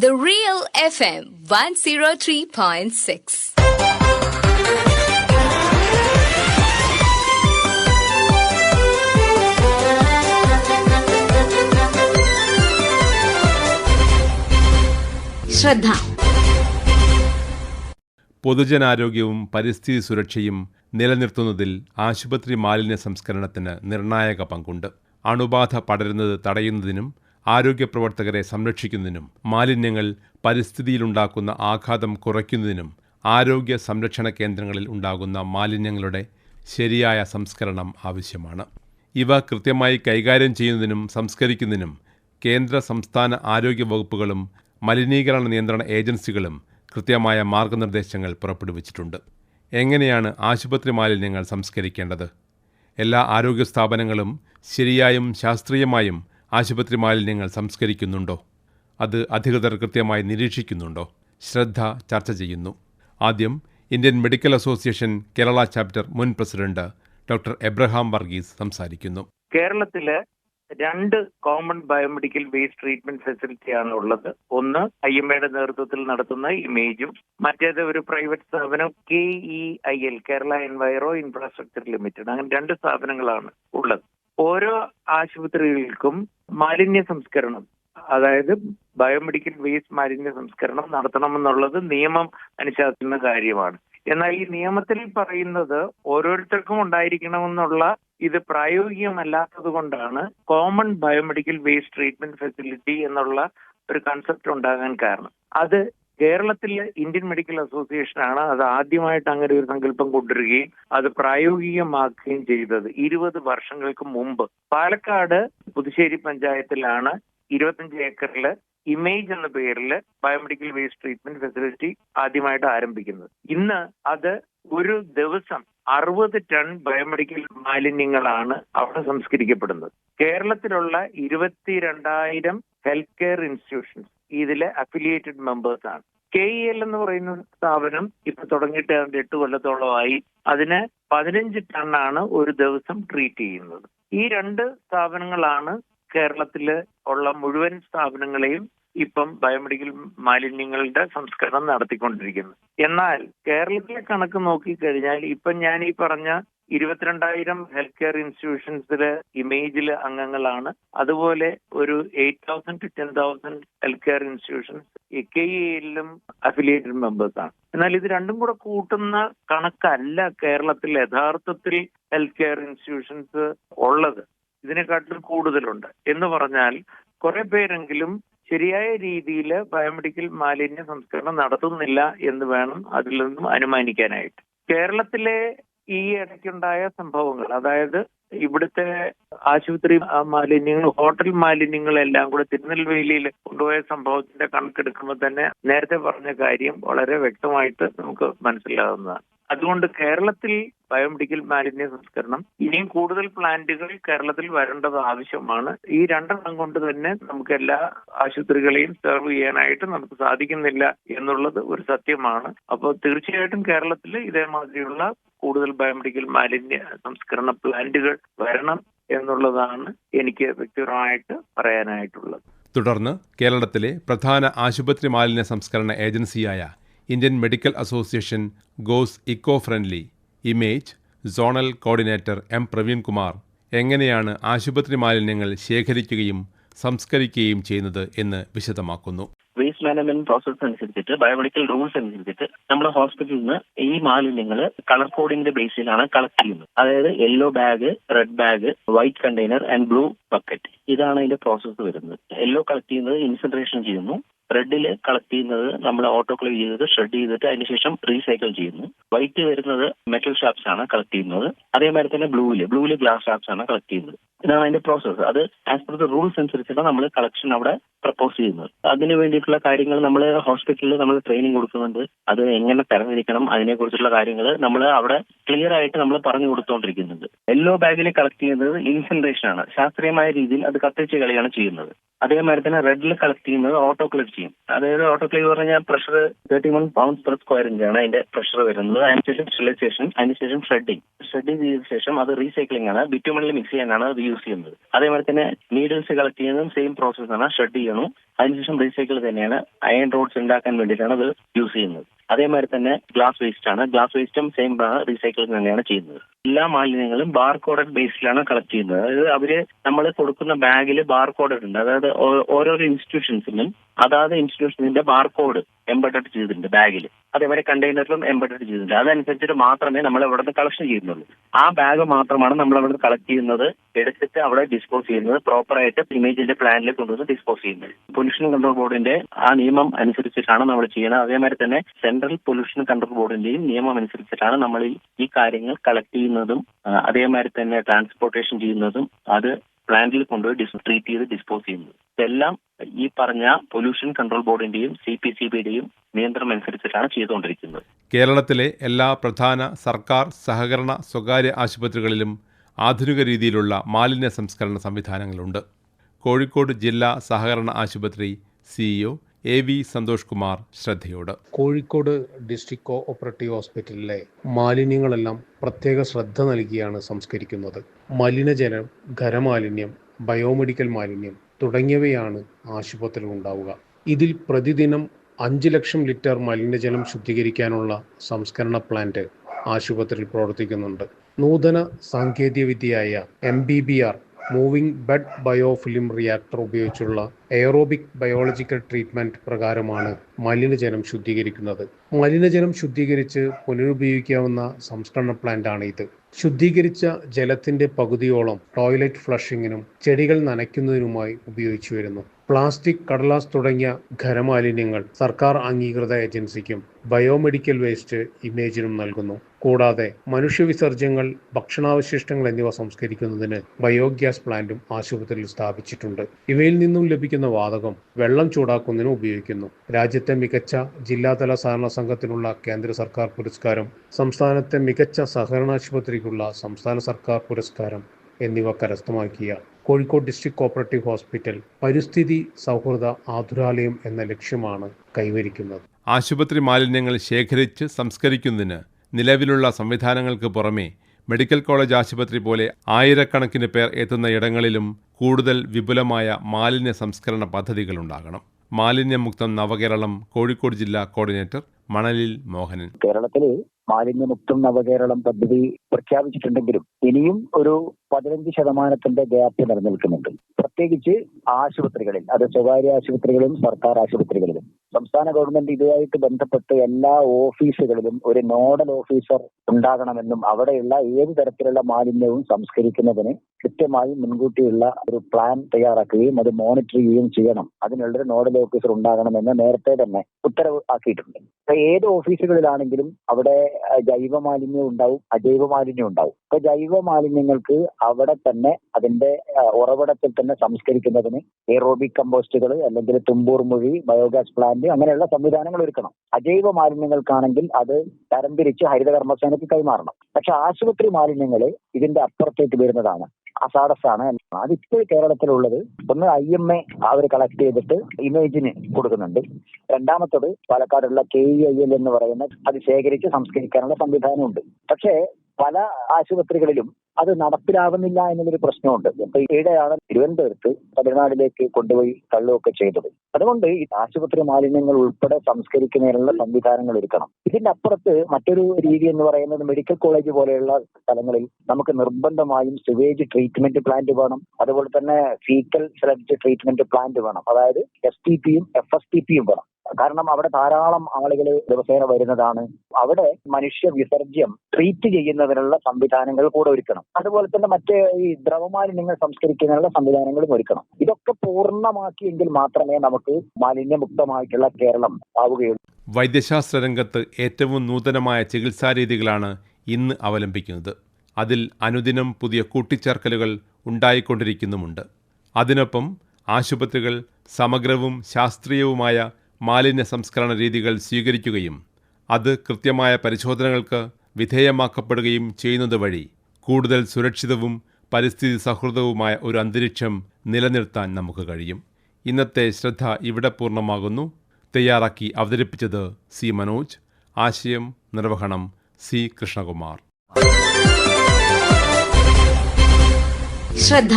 The Real FM 103.6. ശ്രദ്ധ പൊതുജനാരോഗ്യവും പരിസ്ഥിതി സുരക്ഷയും നിലനിർത്തുന്നതിൽ ആശുപത്രി മാലിന്യ സംസ്കരണത്തിന് നിർണായക പങ്കുണ്ട് അണുബാധ പടരുന്നത് തടയുന്നതിനും ആരോഗ്യ പ്രവർത്തകരെ സംരക്ഷിക്കുന്നതിനും മാലിന്യങ്ങൾ പരിസ്ഥിതിയിലുണ്ടാക്കുന്ന ആഘാതം കുറയ്ക്കുന്നതിനും ആരോഗ്യ സംരക്ഷണ കേന്ദ്രങ്ങളിൽ ഉണ്ടാകുന്ന മാലിന്യങ്ങളുടെ ശരിയായ സംസ്കരണം ആവശ്യമാണ്. ഇവ കൃത്യമായി കൈകാര്യം ചെയ്യുന്നതിനും സംസ്കരിക്കുന്നതിനും കേന്ദ്ര സംസ്ഥാന ആരോഗ്യ വകുപ്പുകളും മലിനീകരണ നിയന്ത്രണ ഏജൻസികളും കൃത്യമായ മാർഗനിർദ്ദേശങ്ങൾ പുറപ്പെടുവിച്ചിട്ടുണ്ട്. എങ്ങനെയാണ് ആശുപത്രി മാലിന്യങ്ങൾ സംസ്കരിക്കേണ്ടത്? എല്ലാ ആരോഗ്യ സ്ഥാപനങ്ങളും ശരിയായും ശാസ്ത്രീയമായും ആശുപത്രി മാലിന്യങ്ങൾ സംസ്കരിക്കുന്നുണ്ടോ? അത് അധികൃതർ കൃത്യമായി നിരീക്ഷിക്കുന്നുണ്ടോ? ശ്രദ്ധ ചർച്ച ചെയ്യുന്നു. ആദ്യം Indian medical association Kerala chapter മുൻ പ്രസിഡന്റ് ഡോക്ടർ എബ്രഹാം വർഗീസ് സംസാരിക്കുന്നു. കേരളത്തിൽ രണ്ട് കോമൺ ബയോമെഡിക്കൽ വേസ്റ്റ് ട്രീറ്റ്മെന്റ് ഫെസിലിറ്റിയാണ് ഉള്ളത്. ഒന്ന് ഐ എം എയുടെ നേതൃത്വത്തിൽ നടത്തുന്ന ഇമേജും മറ്റേത് ഒരു പ്രൈവറ്റ് സ്ഥാപനം K E I L Kerala enviro infrastructure limited. അങ്ങനെ രണ്ട് സ്ഥാപനങ്ങളാണ് ഉള്ളത്. ഓരോ ആശുപത്രികൾക്കും മാലിന്യ സംസ്കരണം അതായത് ബയോമെഡിക്കൽ വേസ്റ്റ് മാലിന്യ സംസ്കരണം നടത്തണമെന്നുള്ളത് നിയമം അനുശാസിക്കുന്ന കാര്യമാണ്. എന്നാൽ ഈ നിയമത്തിൽ പറയുന്നത് ഓരോരുത്തർക്കും ഉണ്ടായിരിക്കണമെന്നുള്ള ഇത് പ്രായോഗികമല്ലാത്തത് കൊണ്ടാണ് common biomedical waste treatment facility എന്നുള്ള ഒരു കൺസെപ്റ്റ് ഉണ്ടാകാൻ കാരണം. അത് കേരളത്തിലെ ഇന്ത്യൻ മെഡിക്കൽ അസോസിയേഷൻ ആണ് അത് ആദ്യമായിട്ട് അങ്ങനെ ഒരു സങ്കല്പം കൊണ്ടുവരികയും അത് പ്രായോഗികമാക്കുകയും ചെയ്തത് ഇരുപത് വർഷങ്ങൾക്ക് മുമ്പ്. പാലക്കാട് പുതുശ്ശേരി പഞ്ചായത്തിലാണ് ഇരുപത്തഞ്ച് ഏക്കറിൽ ഇമേജ് എന്ന പേരിൽ ബയോമെഡിക്കൽ വേസ്റ്റ് ട്രീറ്റ്മെന്റ് ഫെസിലിറ്റി ആദ്യമായിട്ട് ആരംഭിക്കുന്നത്. ഇന്ന് അത് ഒരു ദിവസം അറുപത് ടൺ ബയോമെഡിക്കൽ മാലിന്യങ്ങളാണ് അവിടെ സംസ്കരിക്കപ്പെടുന്നത്. കേരളത്തിലുള്ള ഇരുപത്തിരണ്ടായിരം ഹെൽത്ത് കെയർ ഇൻസ്റ്റിറ്റ്യൂഷൻസ് ഇതിലെ അഫിലിയേറ്റഡ് മെമ്പേഴ്സ് ആണ്. കെ ഇ എൽ എന്ന് പറയുന്ന സ്ഥാപനം ഇപ്പൊ തുടങ്ങിയിട്ട് ഏതാണ്ട് എട്ട് കൊല്ലത്തോളമായി. അതിന് പതിനഞ്ച് ടണ്ണാണ് ഒരു ദിവസം ട്രീറ്റ് ചെയ്യുന്നത്. ഈ രണ്ട് സ്ഥാപനങ്ങളാണ് കേരളത്തിൽ ഉള്ള മുഴുവൻ സ്ഥാപനങ്ങളെയും ഇപ്പം ബയോമെഡിക്കൽ മാലിന്യങ്ങളുടെ സംസ്കരണം നടത്തിക്കൊണ്ടിരിക്കുന്നത്. എന്നാൽ കേരളത്തിലെ കണക്ക് നോക്കിക്കഴിഞ്ഞാൽ ഇപ്പം ഞാൻ ഈ പറഞ്ഞ ഇരുപത്തിരണ്ടായിരം ഹെൽത്ത് കെയർ ഇൻസ്റ്റിറ്റ്യൂഷൻസിലെ ഇമേജിൽ അംഗങ്ങളാണ്. അതുപോലെ ഒരു eight thousand to ten thousand health care institutions K ഇയിലും affiliated members ആണ്. എന്നാൽ ഇത് രണ്ടും കൂടെ കൂട്ടുന്ന കണക്കല്ല കേരളത്തിൽ യഥാർത്ഥത്തിൽ ഹെൽത്ത് കെയർ ഇൻസ്റ്റിറ്റ്യൂഷൻസ് ഉള്ളത്. ഇതിനെക്കാട്ടിലും കൂടുതലുണ്ട്. എന്ന് പറഞ്ഞാൽ കുറെ പേരെങ്കിലും ശരിയായ രീതിയിൽ ബയോമെഡിക്കൽ മാലിന്യ സംസ്കരണം നടത്തുന്നില്ല എന്ന് വേണം അതിൽ നിന്നും അനുമാനിക്കാനായിട്ട്. കേരളത്തിലെ ഈ ഇടയ്ക്കുണ്ടായ സംഭവങ്ങൾ. അതായത് ഇവിടുത്തെ ആശുപത്രി മാലിന്യങ്ങൾ ഹോട്ടൽ മാലിന്യങ്ങൾ എല്ലാം കൂടെ തിരുനെൽവേലിയിൽ കൊണ്ടുപോയ സംഭവത്തിന്റെ കണക്കെടുക്കുമ്പോൾ തന്നെ നേരത്തെ പറഞ്ഞ കാര്യം വളരെ വ്യക്തമായിട്ട് നമുക്ക് മനസ്സിലാകുന്നതാണ് അതുകൊണ്ട് കേരളത്തിൽ ബയോമെഡിക്കൽ മാലിന്യ സംസ്കരണം ഇനിയും കൂടുതൽ പ്ലാന്റുകൾ കേരളത്തിൽ വരേണ്ടത് ആവശ്യമാണ്. ഈ രണ്ടെണ്ണം കൊണ്ട് തന്നെ നമുക്ക് എല്ലാ ആശുപത്രികളെയും സെർവ് ചെയ്യാനായിട്ട് നമുക്ക് സാധിക്കുന്നില്ല എന്നുള്ളത് ഒരു സത്യമാണ്. അപ്പോൾ തീർച്ചയായിട്ടും കേരളത്തിൽ ഇതേമാതിരിയുള്ള കൂടുതൽ ബയോമെഡിക്കൽ മാലിന്യ സംസ്കരണ പ്ലാന്റുകൾ വരണം എന്നുള്ളതാണ് എനിക്ക് വ്യക്തിപരമായിട്ട് പറയാനായിട്ടുള്ളത്. തുടർന്ന് കേരളത്തിലെ പ്രധാന ആശുപത്രി മാലിന്യ സംസ്കരണ ഏജൻസിയായ Indian medical association goes eco friendly image zonal coordinator M. Praveenkumar. എങ്ങനെയാണ് ആശുപത്രി മാലിന്യങ്ങൾ ശേഖരിക്കുകയും സംസ്കരിക്കുകയും ചെയ്യുന്നത് എന്ന് വിശദമാക്കുന്നു. വേസ്റ്റ് മാനേജ്മെന്റ് പ്രോസസ് അനുസരിച്ചിട്ട് ബയോമെഡിക്കൽ റൂൾസ് അനുസരിച്ചിട്ട് നമ്മുടെ ഹോസ്പിറ്റലിൽ നിന്ന് ഈ മാലിന്യങ്ങൾ കളർ കോഡിംഗിന്റെ ബേസിലാണ് കളക്ട് ചെയ്യുന്നത്. അതായത് yellow bag red bag white container and blue bucket ഇതാണ് അതിന്റെ പ്രോസസ്സ് വരുന്നത്. യെല്ലോ കളക്ട് ചെയ്യുന്നത് ഇൻസെൻട്രേഷൻ ചെയ്യുന്നു. റെഡിൽ കളക്ട് ചെയ്യുന്നത് നമ്മൾ ഓട്ടോക്ലേവ് ചെയ്തത് ഷ്രെഡ് ചെയ്തിട്ട് അതിനുശേഷം റീസൈക്കിൾ ചെയ്യുന്നു. വൈറ്റ് വരുന്നത് മെറ്റൽ ഷാപ്സ് ആണ് കളക്ട് ചെയ്യുന്നത്. അതേമാതിരി തന്നെ ബ്ലൂവിൽ ബ്ലൂവിൽ ഗ്ലാസ് ഷാപ്സ് ആണ് കളക്ട് ചെയ്യുന്നത്. ഇതാണ് അതിന്റെ പ്രോസസ്സ് അത് ആസ് പെർ ദ റൂൾസ് അനുസരിച്ചാണ് നമ്മൾ കളക്ഷൻ അവിടെ പ്രപ്പോസ് ചെയ്യുന്നത്. അതിന് വേണ്ടിയിട്ടുള്ള കാര്യങ്ങൾ നമ്മൾ ഹോസ്പിറ്റലിൽ നമ്മൾ ട്രെയിനിങ് കൊടുക്കുന്നുണ്ട്. അത് എങ്ങനെ തരംതിരിക്കണം അതിനെ കുറിച്ചുള്ള കാര്യങ്ങൾ നമ്മൾ അവിടെ ക്ലിയർ ആയിട്ട് നമ്മൾ പറഞ്ഞു കൊടുത്തുകൊണ്ടിരിക്കുന്നുണ്ട് യെല്ലോ ബാഗിൽ കളക്ട് ചെയ്യുന്നത് ഇൻസെൻട്രേഷൻ ആണ്. ശാസ്ത്രീയമായ രീതിയിൽ അത് കത്തിച്ച് കളിയാണ് ചെയ്യുന്നത്. അതേമാതിരി തന്നെ റെഡിൽ കളക്ട് ചെയ്യുന്നത് ഓട്ടോക്ലേവ് ചെയ്യും അതായത് ഓട്ടോക്ലേവ് പറഞ്ഞാൽ pressure thirty one pounds per square ഇഞ്ചാണ് അതിന്റെ പ്രഷർ വരുന്നത്. അതിനുശേഷം സ്റ്റിലൈസേഷൻ അതിനുശേഷം ഷ്രെഡിങ് ഷ്രെഡിങ് ചെയ്ത ശേഷം അത് റീസൈക്ലിംഗ് ആണ്. ബിറ്റുമണിൽ മിക്സ് ചെയ്യാനാണ് അത് യൂസ് ചെയ്യുന്നത്. അതേപോലെ തന്നെ നീഡിൽസ് കളക്ട് ചെയ്യുന്നതും സെയിം പ്രോസസ് ആണ്. ഷെഡ് ചെയ്യണം. അതിനുശേഷം റീസൈക്കിൾ തന്നെയാണ് അയൺ റോഡ്സ് ഉണ്ടാക്കാൻ വേണ്ടിയിട്ടാണ് അത് യൂസ് ചെയ്യുന്നത്. അതേമാതിരി തന്നെ ഗ്ലാസ് വേസ്റ്റ് ആണ്. ഗ്ലാസ് വേസ്റ്റും സെയിം റീസൈക്കിൾ തന്നെയാണ് ചെയ്യുന്നത്. എല്ലാ മാലിന്യങ്ങളും ബാർ കോഡഡ് ബേസിലാണ് കളക്ട് ചെയ്യുന്നത്. അതായത് അവർ നമ്മൾ കൊടുക്കുന്ന ബാഗിൽ ബാർ കോഡഡ് ഉണ്ട്. അതായത് ഓരോരോ ഇൻസ്റ്റിറ്റ്യൂഷൻസിനും അതാത് ഇൻസ്റ്റിറ്റ്യൂഷൻസിന്റെ ബാർ കോഡ് എംബഡഡ് ചെയ്തിട്ടുണ്ട് ബാഗിൽ. അതേപോലെ കണ്ടെയ്നറിലും എംബഡഡ് ചെയ്തിട്ടുണ്ട്. അതനുസരിച്ചിട്ട് മാത്രമേ നമ്മൾ ഇവിടെ നിന്ന് കളക്ഷൻ ചെയ്യുന്നുള്ളൂ. ആ ബാഗ് മാത്രമാണ് നമ്മൾ അവിടെ നിന്ന് കളക്ട് ചെയ്യുന്നത് എടുത്തിട്ട് അവിടെ ഡിസ്പോസ് ചെയ്യുന്നത് പ്രോപ്പറായിട്ട് ഇമേജിന്റെ പ്ലാനിൽ കൊണ്ടുവന്ന് ഡിസ്പോസ് ചെയ്യുന്നത്. പൊല്യൂഷൻ കൺട്രോൾ ബോർഡിന്റെ ആ നിയമം അനുസരിച്ചിട്ടാണ് നമ്മൾ ചെയ്യുന്നത്. അതേമാതിരി തന്നെ സെൻട്രൽ പൊല്യൂഷൻ കൺട്രോൾ ബോർഡിന്റെയും നിയമം അനുസരിച്ചിട്ടാണ് നമ്മൾ ഈ- കാര്യങ്ങൾ കളക്ട് ചെയ്യുന്നതും അതേമാതിരി തന്നെ ട്രാൻസ്പോർട്ടേഷൻ ചെയ്യുന്നതും അത് പ്ലാന്റിൽ കൊണ്ടുപോയി ട്രീറ്റ് ചെയ്ത് ഡിസ്പോസ് ചെയ്യുന്നത്. ഇതെല്ലാം ഈ പറഞ്ഞ പൊല്യൂഷൻ കൺട്രോൾ ബോർഡിന്റെയും സി പി സി ബിയുടെയും നിയന്ത്രണം അനുസരിച്ചിട്ടാണ് ചെയ്തുകൊണ്ടിരിക്കുന്നത്. കേരളത്തിലെ എല്ലാ പ്രധാന സർക്കാർ സഹകരണ സ്വകാര്യ ആശുപത്രികളിലും ആധുനിക രീതിയിലുള്ള മാലിന്യ സംസ്കരണ സംവിധാനങ്ങളുണ്ട്. കോഴിക്കോട് ജില്ലാ സഹകരണ ആശുപത്രി CEO A V Santhosh Kumar ശ്രദ്ധയോട്. Kozhikode district cooperative ഹോസ്പിറ്റലിലെ മാലിന്യങ്ങളെല്ലാം പ്രത്യേക ശ്രദ്ധ നൽകിയാണ് സംസ്കരിക്കുന്നത്. മലിനജലം ഖരമാലിന്യം ബയോമെഡിക്കൽ മാലിന്യം തുടങ്ങിയവയാണ് ആശുപത്രിയിൽ ഉണ്ടാവുക. ഇതിൽ പ്രതിദിനം അഞ്ച് ലക്ഷം ലിറ്റർ മലിനജലം ശുദ്ധീകരിക്കാനുള്ള സംസ്കരണ പ്ലാന്റ് ആശുപത്രിയിൽ പ്രവർത്തിക്കുന്നുണ്ട്. നൂതന സാങ്കേതികവിദ്യയായ M B B R moving bed biofilm reactor ഉപയോഗിച്ചുള്ള എയറോബിക് ബയോളജിക്കൽ ട്രീറ്റ്മെന്റ് പ്രകാരമാണ് മലിനജലം ശുദ്ധീകരിക്കുന്നത്. മലിനജലം ശുദ്ധീകരിച്ച് പുനരുപയോഗിക്കാവുന്ന സംസ്കരണ പ്ലാന്റാണ് ഇത്. ശുദ്ധീകരിച്ച ജലത്തിന്റെ പകുതിയോളം ടോയ്ലറ്റ് ഫ്ലഷിങ്ങിനും ചെടികൾ നനയ്ക്കുന്നതിനുമായി ഉപയോഗിച്ചു വരുന്നു. പ്ലാസ്റ്റിക് കടലാസ് തുടങ്ങിയ ഖരമാലിന്യങ്ങൾ സർക്കാർ അംഗീകൃത ഏജൻസിക്കും ബയോമെഡിക്കൽ വേസ്റ്റ് ഇമേജിനും നൽകുന്നു. കൂടാതെ മനുഷ്യവിസർജ്യങ്ങൾ ഭക്ഷണാവശിഷ്ടങ്ങൾ എന്നിവ സംസ്കരിക്കുന്നതിന് ബയോഗ്യാസ് പ്ലാന്റും ആശുപത്രിയിൽ സ്ഥാപിച്ചിട്ടുണ്ട്. ഇവയിൽ നിന്നും ലഭിക്കുന്ന വാതകം വെള്ളം ചൂടാക്കുന്നതിന് ഉപയോഗിക്കുന്നു. രാജ്യത്തെ മികച്ച ജില്ലാതല സഹകരണ സംഘത്തിനുള്ള കേന്ദ്ര സർക്കാർ പുരസ്കാരം സംസ്ഥാനത്തെ മികച്ച സഹകരണ ആശുപത്രിക്കുള്ള സംസ്ഥാന സർക്കാർ പുരസ്കാരം എന്നിവ കരസ്ഥമാക്കിയ കോഴിക്കോട് ഡിസ്ട്രിക്ട് കോപ്പറേറ്റീവ് ഹോസ്പിറ്റൽ പരിസ്ഥിതി സൗഹൃദ ആതുരാലയം എന്ന ലക്ഷ്യമാണ് കൈവരിക്കുന്നത്. ആശുപത്രി മാലിന്യങ്ങൾ ശേഖരിച്ച് സംസ്കരിക്കുന്നതിന് നിലവിലുള്ള സംവിധാനങ്ങൾക്ക് പുറമെ മെഡിക്കൽ കോളേജ് ആശുപത്രി പോലെ ആയിരക്കണക്കിന് പേർ എത്തുന്ന ഇടങ്ങളിലും കൂടുതൽ വിപുലമായ മാലിന്യ സംസ്കരണ പദ്ധതികളുണ്ടാകണം മാലിന്യമുക്തം നവകേരളം കോഴിക്കോട് ജില്ലാ കോർഡിനേറ്റർ മണലിൽ മോഹനൻ. കേരളത്തിൽ മാലിന്യമുക്തം നവകേരളം പദ്ധതി പ്രഖ്യാപിച്ചിട്ടുണ്ടെങ്കിലും ഇനിയും ഒരു പതിനഞ്ച് ശതമാനത്തിന്റെ ഗ്യാപ്പ് നിലനിൽക്കുന്നുണ്ട്. പ്രത്യേകിച്ച് ആശുപത്രികളിൽ അത് സ്വകാര്യ ആശുപത്രികളിലും സർക്കാർ ആശുപത്രികളിലും. സംസ്ഥാന ഗവൺമെന്റ് ഇതുമായിട്ട് ബന്ധപ്പെട്ട് എല്ലാ ഓഫീസുകളിലും ഒരു നോഡൽ ഓഫീസർ ഉണ്ടാകണമെന്നും അവിടെയുള്ള ഏത് തരത്തിലുള്ള മാലിന്യവും സംസ്കരിക്കുന്നതിന് കൃത്യമായി മുൻകൂട്ടിയുള്ള ഒരു പ്ലാൻ തയ്യാറാക്കുകയും അത് മോണിറ്റർ ചെയ്യുകയും ചെയ്യണം. അതിനുള്ളൊരു നോഡൽ ഓഫീസർ ഉണ്ടാകണമെന്ന് നേരത്തെ തന്നെ ഉത്തരവ് ആക്കിയിട്ടുണ്ട്. ഇപ്പൊ ഏത് ഓഫീസുകളിലാണെങ്കിലും അവിടെ ജൈവ മാലിന്യം ഉണ്ടാവും അജൈവ മാലിന്യം ഉണ്ടാവും. അപ്പൊ ജൈവ മാലിന്യങ്ങൾക്ക് അവിടെ തന്നെ അതിന്റെ ഉറവിടത്തിൽ തന്നെ സംസ്കരിക്കുന്നതിന് എയറോബിക് കമ്പോസ്റ്റുകൾ അല്ലെങ്കിൽ തുമ്പൂർ മുഴി ബയോഗ്യാസ് പ്ലാന്റ് അങ്ങനെയുള്ള സംവിധാനങ്ങൾ ഒരുക്കണം. അജൈവ മാലിന്യങ്ങൾക്കാണെങ്കിൽ അത് തരംതിരിച്ച് ഹരിത കർമ്മസേനയ്ക്ക് കൈമാറണം. പക്ഷെ ആശുപത്രി മാലിന്യങ്ങൾ ഇതിന്റെ അപ്പുറത്തേക്ക് വരുന്നതാണ്. അസാഡസാണ്. അതിപ്പോൾ കേരളത്തിലുള്ളത് ഒന്ന് ഐ എം എ അവർ കളക്ട് ചെയ്തിട്ട് ഇമേജിന് കൊടുക്കുന്നുണ്ട്. രണ്ടാമത്തത് പാലക്കാടുള്ള കെ ഇ ഐ എൽ എന്ന് പറയുന്ന അത് ശേഖരിച്ച് സംസ്കരിക്കാനുള്ള സംവിധാനമുണ്ട്. പക്ഷേ പല ആശുപത്രികളിലും അത് നടപ്പിലാവുന്നില്ല എന്നുള്ളൊരു പ്രശ്നമുണ്ട്. ഇപ്പൊ ഈടെയാണ് തിരുവനന്തപുരത്ത് തമിഴ്നാട്ടിലേക്ക് കൊണ്ടുപോയി തള്ളുകയൊക്കെ ചെയ്തത്. അതുകൊണ്ട് ഈ ആശുപത്രി മാലിന്യങ്ങൾ ഉൾപ്പെടെ സംസ്കരിക്കുന്നതിനുള്ള സംവിധാനങ്ങൾ ഒരുക്കണം. ഇതിന്റെ അപ്പുറത്ത് മറ്റൊരു രീതി എന്ന് പറയുന്നത് മെഡിക്കൽ കോളേജ് പോലെയുള്ള സ്ഥലങ്ങളിൽ നമുക്ക് നിർബന്ധമായും സിവേജ് ട്രീറ്റ്മെന്റ് പ്ലാന്റ് വേണം. അതുപോലെ തന്നെ ഫീക്കൽ സ്ലഡ്ജ് ട്രീറ്റ്മെന്റ് പ്ലാന്റ് വേണം. അതായത് എസ് ടി പിയും എഫ് എസ് ടി പിയും വേണം. കാരണം അവിടെ ധാരാളം ആളുകൾ ദിവസേന വരുന്നതാണ്. അവിടെ മനുഷ്യ വിസർജ്യം ട്രീറ്റ് ചെയ്യുന്നതിനുള്ള സംവിധാനങ്ങൾ കൂടെ ഒരുക്കണം. അതുപോലെ തന്നെ മറ്റ് ഈ ദ്രവമാലിന്യങ്ങൾ സംസ്കരിക്കുന്നതിനുള്ള സംവിധാനങ്ങളും ഒരുക്കണം. ഇതൊക്കെ പൂർണമാക്കിയെങ്കിൽ മാത്രമേ നമുക്ക് മാലിന്യമുക്തമായിട്ടുള്ള കേരളം ആവുകയുള്ളൂ. വൈദ്യശാസ്ത്ര രംഗത്ത് ഏറ്റവും നൂതനമായ ചികിത്സാ രീതികളാണ് ഇന്ന് അവലംബിക്കുന്നത്. അതിൽ അനുദിനം പുതിയ കൂട്ടിച്ചേർക്കലുകൾ ഉണ്ടായിക്കൊണ്ടിരിക്കുന്നുമുണ്ട്. അതിനൊപ്പം ആശുപത്രികൾ സമഗ്രവും ശാസ്ത്രീയവുമായ മാലിന്യ സംസ്കരണ രീതികൾ സ്വീകരിക്കുകയും അത് കൃത്യമായ പരിശോധനകൾക്ക് വിധേയമാക്കപ്പെടുകയും ചെയ്യുന്നത് വഴി കൂടുതൽ സുരക്ഷിതവും പരിസ്ഥിതി സൗഹൃദവുമായ ഒരു അന്തരീക്ഷം നിലനിർത്താൻ നമുക്ക് കഴിയും. ഇന്നത്തെ ശ്രദ്ധ ഇവിടെ പൂർണമാകുന്നു. തയ്യാറാക്കി അവതരിപ്പിച്ചത് സി മനോജ്. ആശയം നിർവഹണം സി കൃഷ്ണകുമാർ. ശ്രദ്ധ.